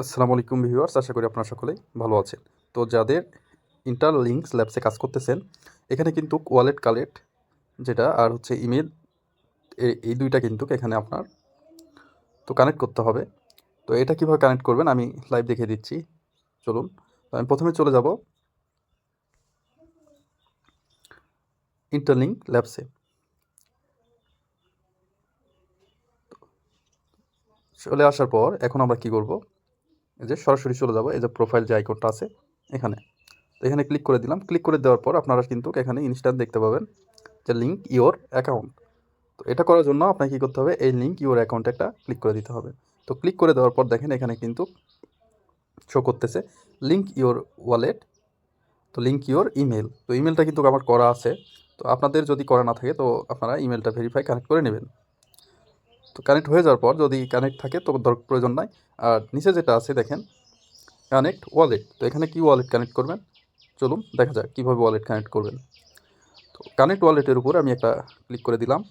আসসালামু আলাইকুম ভিউয়ার্স, আশা করি আপনারা সকলেই ভালো আছেন। তো যাদের ইন্টার লিঙ্কস ল্যাবসে কাজ করতেছেন, এখানে কিন্তু ওয়ালেট কালেক্ট যেটা আর হচ্ছে ইমেল এই দুইটা কিন্তু এখানে আপনার তো কানেক্ট করতে হবে। তো এটা কীভাবে কানেক্ট করবেন আমি লাইভ দেখিয়ে দিচ্ছি। চলুন, তো আমি প্রথমে চলে যাব ইন্টারলিঙ্ক ল্যাবসে চলে আসার পর এখন আমরা কি করব? যে সরাসরি চলে যাব, এই যে প্রোফাইল যে আইকনটা আছে এখানে। তো এখানে ক্লিক করে দিলাম। ক্লিক করে দেওয়ার পর আপনারা কিন্তু এখানে ইনস্ট্যান্ট দেখতে পাবেন যে লিঙ্ক ইওর অ্যাকাউন্ট তো এটা করার জন্য আপনাকে কী করতে হবে? এই লিঙ্ক ইওর অ্যাকাউন্টে একটা ক্লিক করে দিতে হবে। তো ক্লিক করে দেওয়ার পর দেখেন এখানে কিন্তু শো করতেছে লিঙ্ক ইওর ওয়ালেট তো লিঙ্ক ইওর ইমেল তো ইমেলটা কিন্তু আমার করা আছে। তো আপনাদের যদি করা না থাকে, তো আপনারা ইমেলটা ভেরিফাই কানেক্ট করে নেবেন। তো কানেক্ট হয়ে যাওয়ার পর যদি কানেক্ট থাকে তো দর- প্রয়োজন নাই। আর নিচে যেটা আছে দেখেন কানেক্ট ওয়ালেট তো এখানে কি ওয়ালেট কানেক্ট করবেন? চলুন দেখা যাক কীভাবে ওয়ালেট কানেক্ট করবেন। তো কানেক্ট ওয়ালেটের উপর আমি একটা ক্লিক করে দিলাম।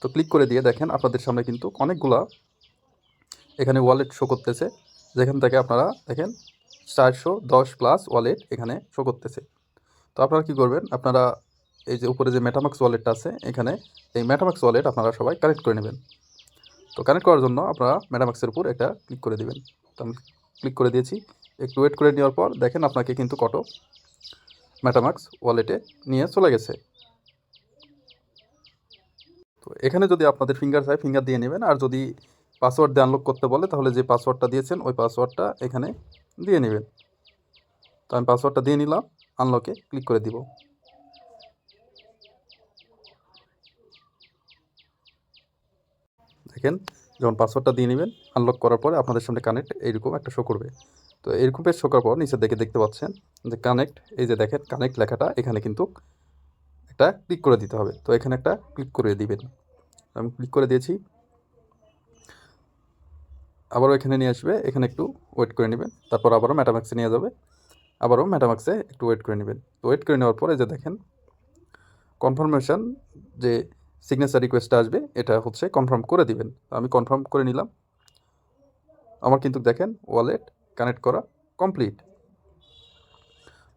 তো ক্লিক করে দিয়ে দেখেন আপনাদের সামনে কিন্তু অনেকগুলা এখানে ওয়ালেট শো করতেছে। যেখান থেকে আপনারা দেখেন চারশো দশ প্লাস ওয়ালেট এখানে শো করতেছে। তো আপনারা কী করবেন? আপনারা এই যে উপরে যে মেটামাক্স ওয়ালেটটা আছে, এখানে এই মেটামাক্স ওয়ালেট আপনারা সবাই কানেক্ট করে নেবেন। তো কানেক্ট করার জন্য আপনারা মেটামাক্সের উপর একটা ক্লিক করে দেবেন। তো আমি ক্লিক করে দিয়েছি। একটু ওয়েট করে নেওয়ার পর দেখেন আপনাকে কিন্তু কত মেটামাক্স ওয়ালেটে নিয়ে চলে গেছে। তো এখানে যদি আপনাদের ফিঙ্গার চাই ফিঙ্গার দিয়ে নেবেন। আর যদি পাসওয়ার্ড দিয়ে আনলক করতে বলে, তাহলে যে পাসওয়ার্ডটা দিয়েছেন, ওই পাসওয়ার্ডটা এখানে দিয়ে নেবেন। তো আমি পাসওয়ার্ডটা দিয়ে নিলাম আনলকে ক্লিক করে দিব। দেখেন, যখন পাসওয়ার্ডটা দিয়ে নেবেন আনলক করার পরে আপনাদের সামনে কানেক্ট এইরকম একটা শো করবে। তো এরকম পেজ শো করার পর নিচের দিকে দেখতে পাচ্ছেন যে কানেক্ট এই যে দেখেন কানেক্ট লেখাটা এখানে কিন্তু একটা ক্লিক করে দিতে হবে। তো এখানে একটা ক্লিক করে দিবেন। আমি ক্লিক করে দিয়েছি। আবারও এখানে নিয়ে আসবে, এখানে একটু ওয়েট করে নেবেন। তারপর আবারও ম্যাটামাক্সে নিয়ে যাবে। আবারও ম্যাটামাক্সে একটু ওয়েট করে নেবেন। তো ওয়েট করে নেওয়ার পরে যে দেখেন কনফার্মেশন যে সিগনেচার রিকোয়েস্টটা আসবে, এটা হচ্ছে কনফার্ম করে দিবেন। আমি কনফার্ম করে নিলাম। আমার কিন্তু দেখেন ওয়ালেট কানেক্ট করা কমপ্লিট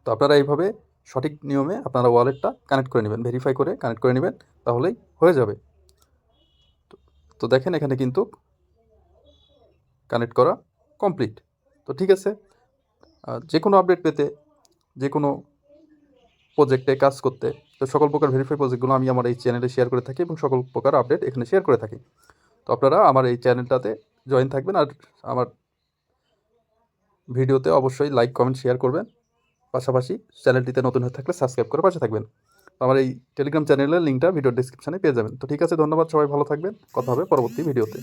তো আপনারা এইভাবে সঠিক নিয়মে আপনারা ওয়ালেটটা কানেক্ট করে নেবেন ভেরিফাই করে কানেক্ট করে নেবেন, তাহলেই হয়ে যাবে। তো- দেখেন এখানে কিন্তু কানেক্ট করা কমপ্লিট তো ঠিক আছে যে কোনো আপডেট পেতে যে কোনো প্রজেক্টে কাজ করতে তো সকল প্রকার ভেরিফাই প্রজেক্টগুলো আমি আমার এই চ্যানেলে শেয়ার করে থাকি এবং সকল প্রকার আপডেট এখানে শেয়ার করে থাকি। তো আপনারা আমার এই চ্যানেলটাতে জয়েন থাকবেন আর আমার ভিডিওতে অবশ্যই লাইক কমেন্ট শেয়ার করবেন। পাশাপাশি চ্যানেলটিতে নতুন হয়ে থাকলে সাবস্ক্রাইব করে পাশে থাকবেন। আমার এই টেলিগ্রাম চ্যানেলের লিঙ্কটা ভিডিও ডিসক্রিপশনে পেয়ে যাবেন। তো ঠিক আছে, ধন্যবাদ, সবাই ভালো থাকবেন। কথা হবে পরবর্তী ভিডিওতে